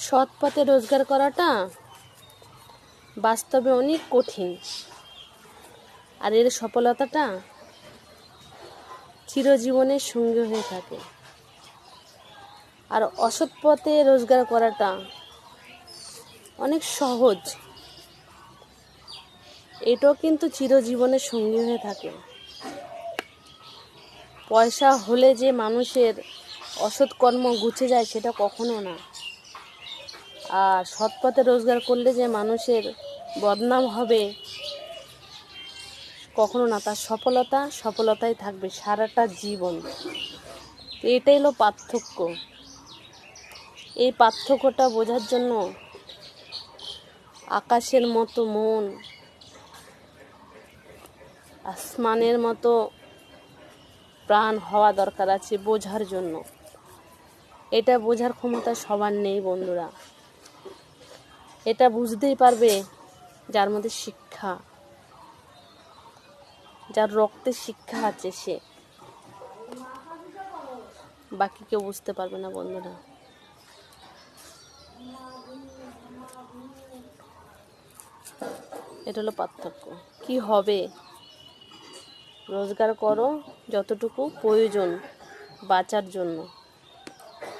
সৎ পথে রোজগার করাটা বাস্তবে অনেক কঠিন। আর এর সফলতাটা চিরজীবনের সঙ্গী হয়ে থাকে। আর অসৎ পথে রোজগার করাটা অনেক সহজ। এটাও কিন্তু চিরজীবনের সঙ্গী হয়ে থাকে। পয়সা হলে যে মানুষের অসৎ কর্ম গুছে যায় সেটা কখনো না। আর সৎ পথে রোজগার করলে যে মানুষের বদনাম হবে, কখনো না। তার সফলতা সফলতাই থাকবে সারাটা জীবন। এটাই হলো পার্থক্য। এই পার্থক্যটা বোঝার জন্য আকাশের মতো মন, আসমানের মতো প্রাণ হওয়া দরকার আছে বোঝার জন্য। এটা বোঝার ক্ষমতা সবার নেই বন্ধুরা। এটা বুঝতেই পারবে যার মধ্যে শিক্ষা, যার রক্তে শিক্ষা আছে সে। বাকি কেউ বুঝতে পারবে না, বন্ধুরা। এটা হলো পার্থক্য। কি হবে? রোজগার করো যতটুকু প্রয়োজন বাঁচার জন্য।